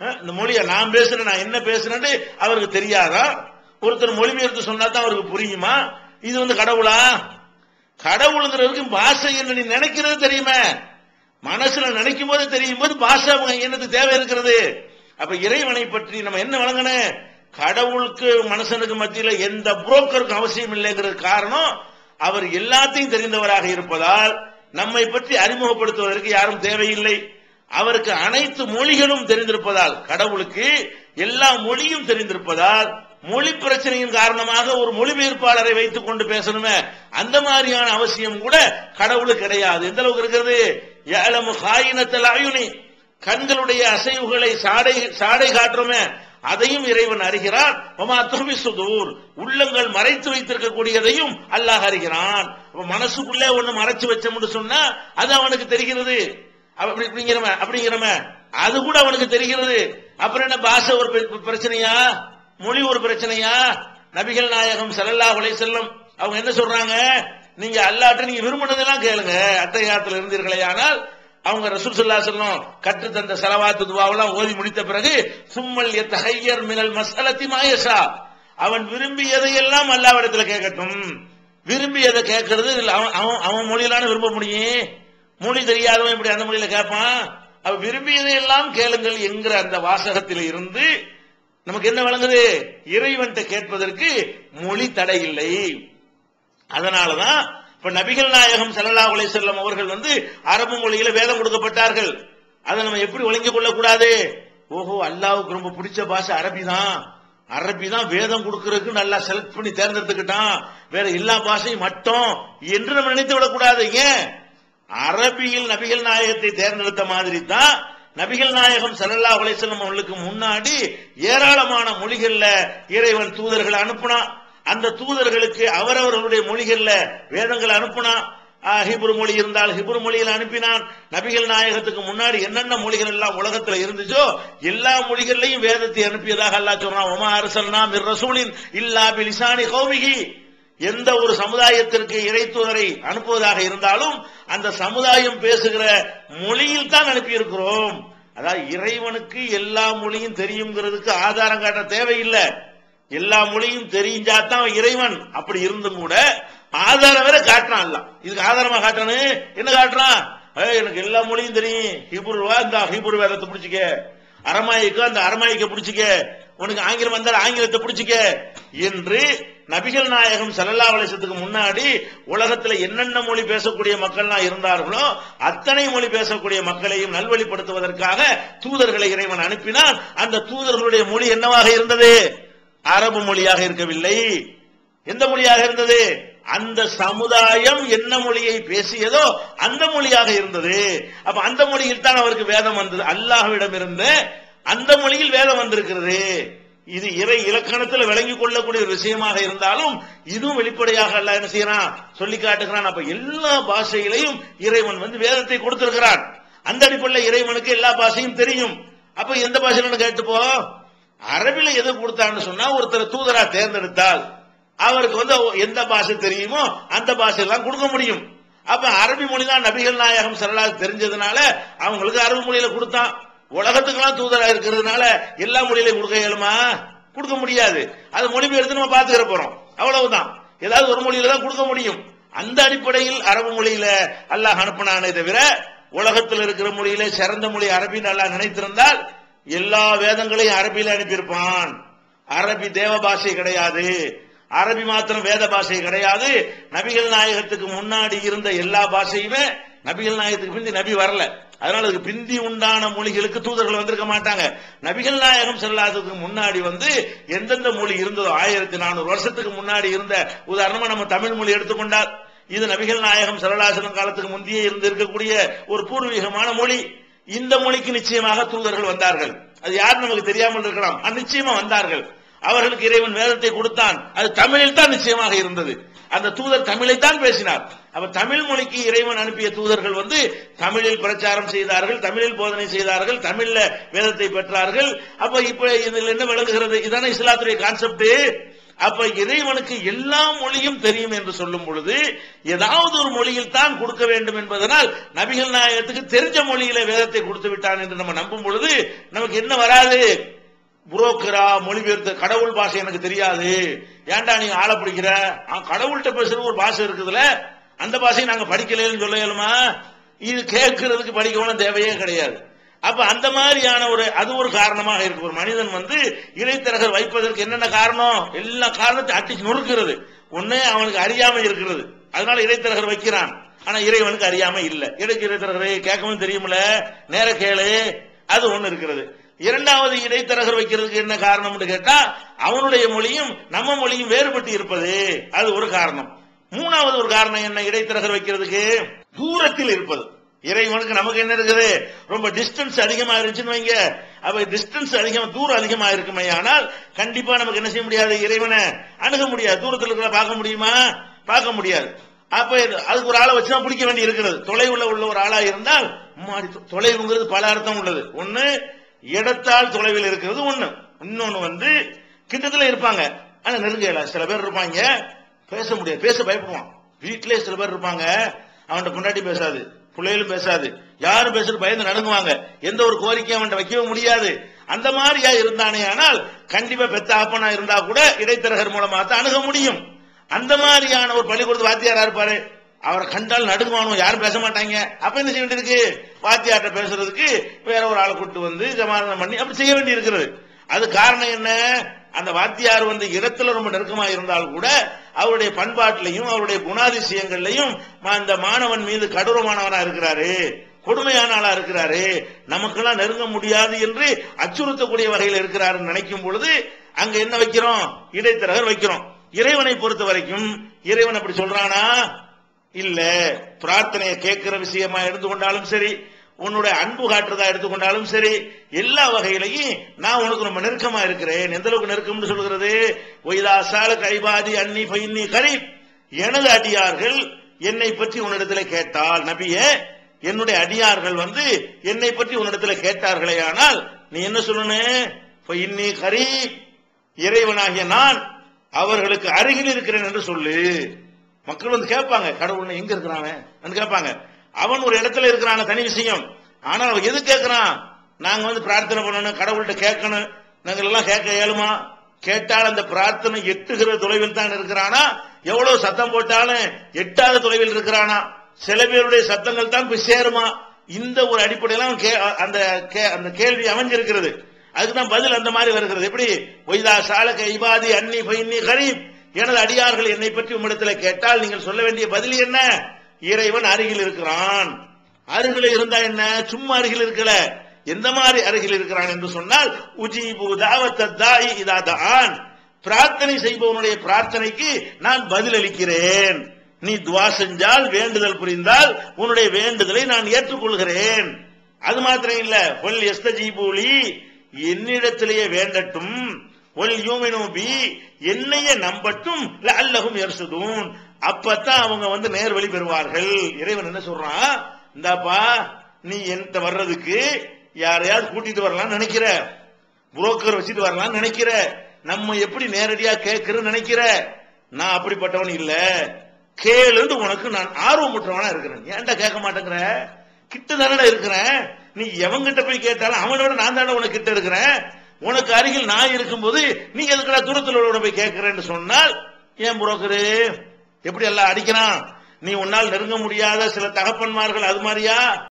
இந்த மொழியை நான் பேசுறேன் நான் என்ன பேசுறேன்னு அவருக்கு தெரியாதா? ஒருத்தர் மொழிபெயர்த்து சொன்னா தான் அவருக்கு புரியுமா? இது வந்து கடவுளா? கடவுளுங்கிறதுக்கு பாஷை என்ன நீ நினைக்கிறது தெரியுமே? மனசுல நினைக்கும் போது தெரியும் போது பாஷை என்னது தேவை இருக்கிறது. அப்ப இறைவனை பற்றி நம்ம என்ன வழங்கணும்? கடவுளுக்கு மனுஷனுக்கு மத்தியில எந்த புரோக்கருக்கும் அவசியம் இல்லைங்கிறது காரணம் அவர் எல்லாத்தையும் தெரிந்தவராக இருப்பதால் நம்மை பற்றி அறிமுகப்படுத்துவதற்கு யாரும் தேவையில்லை. அவருக்கு அனைத்து மொழிகளும் தெரிந்திருப்பதால் கடவுளுக்கு எல்லா மொழியும் தெரிந்திருப்பதால் மொழி பிரச்சனையின் காரணமாக ஒரு மொழிபெயர்ப்பாளரை வைத்துக் கொண்டு பேசணுமே அந்த மாதிரியான அவசியம் கூட கடவுளுக்கு கிடையாது. எந்த அளவுக்கு இருக்கிறது? ஏழமு காயினத்தில் அயுனி. கண்களுடைய அசைவுகளை சாடை சாடை காட்டுறோமே அதையும் இறைவன் அறிகிறான். உமா துர்வி சுதூர். உள்ளங்கள் மறைத்து வைத்திருக்கக்கூடியதையும் அல்லாஹ் அறிகிறான். மனசுக்குள்ளே ஒண்ணு மறைச்சு வச்சோம்னு சொன்னா அது அவனுக்கு தெரிகிறது. அப்படி அப்படிங்கிறம அது கூட அவனுக்கு தெரிகிறது. அப்புறம் என்ன பாஷை ஒரு பிரச்சனையா? மொழி ஒரு பிரச்சனையா? நபிகள் நாயகம் ஸல்லல்லாஹு உலை செல்லம் அவங்க என்ன சொல்றாங்க? நீங்க அல்லாட்ட நீங்க விரும்பினதெல்லாம் கேளுங்க. அத்தையாத்துல இருந்தீர்களே. ஆனால் அவங்க ரசூல் சொல்லா அலைஹி கற்று தந்த செலவாத்து துவாவெல்லாம் ஓதி முடித்த பிறகு சும்மல் எத்தகையர் மினல் மசலத்தி மாயசா அவன் விரும்பியதையெல்லாம் அல்லாவிடத்துல கேட்கட்டும். விரும்பியதை கேட்கறது அவன் அவன் அவன் மொழியிலான விரும்ப முடியும். மொழி தெரியாதவன் இப்படி அந்த மொழியில கேட்பான் அவ விரும்பியதையெல்லாம் கேளுங்கள் என்கிற அந்த வாசகத்தில் இருந்து நமக்கு என்ன வழங்குது இறைவன்கிட்ட கேட்பதற்கு மொழி தடை இல்லை. அதனாலதான் இப்ப நபிகள் நாயகம் ஸல்லல்லாஹு உலை செல்லம் அவர்கள் வந்து அரபு மொழியில வேதம் கொடுக்கப்பட்டார்கள். அதை நம்ம எப்படி ஒழுங்கிக் கொள்ளக்கூடாது? ஓஹோ அல்லாவுக்கு ரொம்ப பிடிச்ச பாஷை அரபி தான் அரபி தான் வேதம் கொடுக்கறதுக்கு நல்லா செலக்ட் பண்ணி தேர்ந்தெடுத்துக்கிட்டான். வேற எல்லா பாஷையும் மட்டும் என்று நம்ம நினைத்து விடக்கூடாது. ஏன்? அரபியில் நபிகள் நாயகத்தை தேர்ந்தெடுத்த மாதிரி தான் நபிகள் நாயகம் ஸல்லல்லாஹு அலைஹி அவர்களுக்கு முன்னாடி ஏராளமான மொழிகள்ல இறைவன் தூதர்களை அனுப்புனான் அந்த தூதர்களுக்கு அவரவர்களுடைய மொழிகள்ல வேதங்களை அனுப்புனான் ஹிப்ரு மொழி இருந்தால் ஹிப்ரு மொழியில் அனுப்பினான். நபிகள் நாயகத்துக்கு முன்னாடி என்னென்ன மொழிகள் எல்லாம் உலகத்துல இருந்துச்சோ எல்லா மொழிகள்லையும் வேதத்தை அனுப்பியதாக அல்லாஹ் சொல்றான். ஒமா அரசல்னா மிர் ரசூலின் இல்லா பிலிசானி கௌமிகி எந்த ஒரு சமுதாயத்திற்கு இறைத்துவரை அனுப்புவதாக இருந்தாலும் அந்த சமுதாயம் பேசுகிற மொழியில் தான் அனுப்பியிருக்கிறோம். அதாவது இறைவனுக்கு எல்லா மொழியும் தெரியுங்கிறதுக்கு ஆதாரம் காட்ட தேவையில்லை. எல்லா மொழியும் தெரிஞ்சாதான் இறைவன் அப்படி இருந்தும் கூட ஆதாரம் வேற காட்டுறான் இதுக்கு ஆதாரமா காட்டுறானு? என்ன காட்டுறான்? எனக்கு எல்லா மொழியும் தெரியும். ஹிபுருவா இந்த ஹிபுரு வேதத்தை பிடிச்சிக்க. அரமாயிக்கோ அந்த அரமாயிக்க பிடிச்சிக்க. உனக்கு ஆங்கிலம் வந்தால் ஆங்கிலத்தை பிடிச்சிக்க. என்று நபிகள் நாயகம் ஸல்லல்லாஹு வலிசத்துக்கு முன்னாடி உலகத்துல என்னென்ன மொழி பேசக்கூடிய மக்கள்லாம் இருந்தார்களோ அத்தனை மொழி பேசக்கூடிய மக்களையும் நல்வழிப்படுத்துவதற்காக தூதர்களை இறைவன் அனுப்பினான். அந்த தூதர்களுடைய மொழி என்னவாக இருந்தது? அரபு மொழியாக இருக்கவில்லை. எந்த மொழியாக இருந்தது? அந்த சமுதாயம் என்ன மொழியை பேசியதோ அந்த மொழியாக இருந்தது. அப்ப அந்த மொழியில் தான் அவருக்கு வேதம் வந்தது. அல்லாஹ்விடம் இருந்து அந்த மொழியில் வேதம் வந்திருக்கிறது. இது இறை இலக்கணத்தில் விளங்கி கொள்ளக்கூடிய ஒரு விஷயமாக இருந்தாலும் இதுவும் வெளிப்படையாக அல்ல. என்ன செய்யறான்? சொல்லி காட்டுகிறான். அப்ப எல்லா பாஷைகளையும் இறைவன் வந்து வேதத்தை கொடுத்திருக்கிறான். அந்த அடிப்படையில் இறைவனுக்கு எல்லா பாஷையும் தெரியும். அப்ப எந்த பாஷையில கேட்டுப்போ? அரபில எது கொடுத்தான்னு சொன்னா ஒருத்தர் தூதரா தேர்ந்தெடுத்தால் அவருக்கு வந்து எந்த பாஷை தெரியுமோ அந்த பாஷையெல்லாம் கொடுக்க முடியும். அப்ப அரபி மொழி தான் நபிகள் நாயகம் சரலா தெரிஞ்சதுனால அவங்களுக்கு அரபு மொழியில கொடுத்தான். உலகத்துக்கெல்லாம் தூதரா இருக்கிறதுனால எல்லா மொழியிலையும் கொடுக்க இயலுமா? கொடுக்க முடியாது. அது மொழிபெயர்த்து நம்ம பார்த்துக்கிற போறோம். அவ்வளவுதான். ஏதாவது ஒரு மொழியில தான் கொடுக்க முடியும். அந்த அடிப்படையில் அரபு மொழியில அல்லாஹ் அனுப்பினானே தவிர உலகத்தில் இருக்கிற மொழியில சிறந்த மொழி அரபின்னு அல்லாஹ் நினைத்திருந்தால் எல்லா வேதங்களையும் அரபியில அனுப்பியிருப்பான். அரபி தேவ பாஷை கிடையாது. அரபி மாத்திரம் வேத பாஷை கிடையாது. நபிகள் நாயகத்துக்கு முன்னாடி இருந்த எல்லா பாஷையுமே நபிகள் நாயகத்துக்கு பிந்தி நபி வரல. அதனால அதுக்கு பிந்தி உண்டான மொழிகளுக்கு தூதர்கள் வந்திருக்க மாட்டாங்க. நபிகள் நாயகம் செல்லாததுக்கு முன்னாடி வந்து எந்தெந்த மொழி இருந்ததோ ஆயிரத்தி நானூறு வருஷத்துக்கு முன்னாடி இருந்த உதாரணமா நம்ம தமிழ் மொழி எடுத்துக்கொண்டால் இது நபிகள் நாயகம் சரலாசனம் காலத்துக்கு முந்தையே இருந்து இருக்கக்கூடிய ஒரு பூர்வீகமான மொழி. இந்த மொழிக்கு நிச்சயமாக தூதர்கள் வந்தார்கள். அது யார் நமக்கு தெரியாமல் இருக்கலாம். அது நிச்சயமா வந்தார்கள். அவர்களுக்கு இறைவன் வேதத்தை கொடுத்தான். அது தமிழில் தான் நிச்சயமாக இருந்தது. அந்த தூதர் தமிழைத்தான் பேசினார். அப்ப தமிழ் மொழிக்கு இறைவன் அனுப்பிய தூதர்கள் வந்து தமிழில் பிரச்சாரம் செய்தார்கள் தமிழில் போதனை செய்தார்கள் தமிழ்ல வேதத்தை பெற்றார்கள். அப்ப இப்ப இதில் என்ன விளங்குகிறது? இதான இஸ்லாத்துடைய கான்செப்ட் அப்ப இறைவனுக்கு எல்லா மொழியும் தெரியும் என்று சொல்லும் பொழுது ஏதாவது ஒரு மொழியில் தான் கொடுக்க வேண்டும் என்பதனால் நபிகள் நாயகத்துக்கு தெரிஞ்ச மொழியில வேதத்தை கொடுத்து விட்டான் என்று நம்ம நம்பும் பொழுது நமக்கு என்ன வராது? புரோக்கரா மொழிபெயர்த்த கடவுள் பாஷை எனக்கு தெரியாது. ஏன்டா நீ ஆளை பிடிக்கிற? கடவுள்கிட்ட பேசுற ஒரு பாஷை இருக்குதுல அந்த பாஷையை நாங்க படிக்கலன்னு சொல்ல இயலுமா? இது கேட்கறதுக்கு படிக்கணும் தேவையே கிடையாது. அப்ப அந்த மாதிரியான ஒரு அது ஒரு காரணமாக இருக்கு. ஒரு மனிதன் வந்து இடைத்தரகர் வைப்பதற்கு என்னென்ன காரணம்? எல்லா காரணத்தையும் அடிச்சு நொறுக்கிறது. ஒண்ணு அவனுக்கு அறியாம இருக்கிறது. அதனால இடைத்தரகர் வைக்கிறான். ஆனா இறைவனுக்கு அறியாம இல்ல. இடைக்கு இடைத்தரகரை கேட்கவும் தெரியுமில்ல? நேர கேளு. அது ஒண்ணு இருக்கிறது. இரண்டாவது இடைத்தரகர் வைக்கிறதுக்கு என்ன காரணம்னு கேட்டா அவனுடைய மொழியும் நம்ம மொழியும் வேறுபட்டு இருப்பது. அது ஒரு காரணம். மூணாவது ஒரு காரணம் என்ன? இடைத்தரகர் வைக்கிறதுக்கு தூரத்தில் இருப்பது. இறைவனுக்கு நமக்கு என்ன இருக்குது? ரொம்ப டிஸ்டன்ஸ் அதிகமா இருந்துச்சுன்னு வைங்க. அப்ப டிஸ்டன்ஸ் அதிகம் தூரம் அதிகமா இருக்குமே ஆனால் கண்டிப்பா நமக்கு என்ன செய்ய முடியாது? இறைவனை அணுக முடியாது. தூரத்தில் இருக்கிற பார்க்க முடியுமா? பார்க்க முடியாது. அப்ப இது- அதுக்கு ஒரு ஆளை வச்சு தான் பிடிக்க வேண்டி இருக்கிறது. தொலைவுல உள்ள ஒரு ஆளா இருந்தால் மாடி தொலைவுங்கிறது பல அர்த்தம் உள்ளது. ஒன்னு இடத்தால் தொலைவில் இருக்கிறது ஒண்ணு. இன்னொன்னு வந்து கிட்டத்துல இருப்பாங்க. ஆனா நெருங்கல சில பேர் இருப்பாங்க. பேச முடியாது. பேச பயப்படுவான். வீட்டிலே சில பேர் இருப்பாங்க. அவன்கிட்ட பொண்டாட்டி பேசாது. பிள்ளைகளும் பேசாது. யாரும் பேசுறது பயந்து நடுங்குவாங்க. எந்த ஒரு கோரிக்கையும் அவன்கிட்ட வைக்கவும் முடியாது. அந்த மாதிரியா இருந்தானே ஆனால் கண்டிப்பா பெத்த அப்பனா இருந்தா கூட இடைத்தரகர் மூலமா தான் அணுக முடியும். அந்த மாதிரியான ஒரு பள்ளிக்கூடத்து வாத்தியாரா இருப்பாரு? அவரை கண்டால் நடுங்குவானோ யாரும் பேச மாட்டாங்க. அப்ப என்ன செய்ய வேண்டியிருக்கு? வாத்தியார்ட்ட பேசுறதுக்கு வேற ஒரு ஆளை கூட்டு வந்து சமாதானம் பண்ணி அப்படி செய்ய வேண்டி இருக்கிறது அது காரணம் என்ன? அந்த வாத்தியார் வந்து இடத்துல ரொம்ப நெருக்கமா இருந்தால் கூட அவருடைய பண்பாட்டிலையும் அவருடைய குணாதிசயங்கள்லையும் அந்த மாணவன் மீது கடூரமானவனா இருக்கிறாரு கொடுமையான ஆளா இருக்கிறாரு நமக்கெல்லாம் நெருங்க முடியாது என்று அச்சுறுத்தக்கூடிய வகையில் இருக்கிறாருன்னு நினைக்கும் பொழுது அங்க என்ன வைக்கிறோம்? இடைத்தரகர் வைக்கிறோம். இறைவனை பொறுத்த வரைக்கும் இறைவன் அப்படி சொல்றானா? இல்ல பிரார்த்தனையை கேட்கிற விஷயமா எடுத்து கொண்டாலும் சரி உன்னுடைய அன்பு காட்டுறதா எடுத்துக்கொண்டாலும் சரி எல்லா வகையிலையும் நான் உனக்கு ரொம்ப நெருக்கமா இருக்கிறேன். எந்த அளவுக்கு நெருக்கம்னு சொல்கிறது ஒய்தாசால கைபாதி அன்னி பைன்னி கரீப். எனது அடியார்கள் என்னை பற்றி உன்னிடத்துல கேட்டால் நபிய என்னுடைய அடியார்கள் வந்து என்னை பற்றி உன்னிடத்துல கேட்டார்களே ஆனால் நீ என்ன சொல்லணும் இன்னி கரீப். இறைவனாகிய நான் அவர்களுக்கு அருகில் இருக்கிறேன் என்று சொல்லு. மக்கள் வந்து கேட்பாங்க கடவுள் எங்க இருக்கிறான்? கேட்பாங்க. அவன் ஒரு இடத்துல இருக்கிறான தனி விஷயம். ஆனால் அவன் எது கேட்கிறான்? நாங்க வந்து பிரார்த்தனை பண்ணணும் கடவுள்கிட்ட கேட்கணும். நாங்கள் எல்லாம் கேட்க இயலுமா? கேட்டால் அந்த பிரார்த்தனை எட்டுகிற தொலைவில் தான் இருக்கிறானா? எவ்வளவு சத்தம் போட்டாலும் எட்டாத தொலைவில் இருக்கிறானா? சில பேருடைய சத்தங்கள் தான் போய் சேருமா? இந்த ஒரு அடிப்படையில கே- அந்த கே- அந்த கேள்வி அமைஞ்சிருக்கிறது. அதுக்குதான் பதில் அந்த மாதிரி வருகிறது. எப்படி? ஒய்தா சாலக இபாதி அன்னி பைன்னி கரீப். எனது அடியார்கள் என்னை பற்றி உம்மிடத்தில் கேட்டால் நீங்கள் சொல்ல வேண்டிய பதில் என்ன? இறைவன் அருகில் இருக்கிறான். அருகில் இருந்தா என்ன? சும்மா அருகில் இருக்கல. எந்த மாதிரி அருகில் இருக்கிறான் என்று சொன்னால் உஜீபு தாவத்தாய் இதாதான் பிரார்த்தனை செய்பவனுடைய பிரார்த்தனைக்கு நான் பதில் அளிக்கிறேன். நீ துவா செஞ்சால் வேண்டுதல் புரிந்தால் உன்னுடைய வேண்டுதலை நான் ஏற்றுக்கொள்கிறேன். அது மாத்திரம் இல்ல. ஒல் எஸ்தஜீபூலி என்னிடத்திலேயே வேண்டட்டும். ஒல் யூமினு பி. என்னையே நம்பட்டும் அல்லகும் எர்சுதூன் அப்பத்தான் அவங்க வந்து நேர்வழி பெறுவார்கள். இறைவன் என்ன சொல்றான்? இந்தாப்பா நீ என்கிட்ட வர்றதுக்கு யாரையாவது கூட்டிட்டு வரலாம்னு நினைக்கிற. புரோக்கர் வச்சுட்டு வரலாம்னு நினைக்கிற. நம்ம எப்படி நேரடியா கேட்கிறோம் நினைக்கிற. நான் அப்படிப்பட்டவன் இல்ல. கேளுன்னு உனக்கு நான் ஆர்வமுற்றவனா இருக்கிறேன். ஏன்டா கேட்க மாட்டேங்கிற? கிட்ட தானடா இருக்கிறேன். நீ எவங்கிட்ட போய் கேட்டாலும் அவனோட நான் தானே உனக்கு கிட்ட இருக்கிறேன். உனக்கு அருகில் நான் இருக்கும்போது நீ எதுக்கடா தூரத்தில் உள்ள போய் கேட்கிறேன்னு சொன்னால் ஏன் புரோக்கரு எப்படி எல்லாம் அடிக்கிறான்? நீ உன்னால் நெருங்க முடியாத சில தகப்பன்மார்கள் அது மாதிரியா?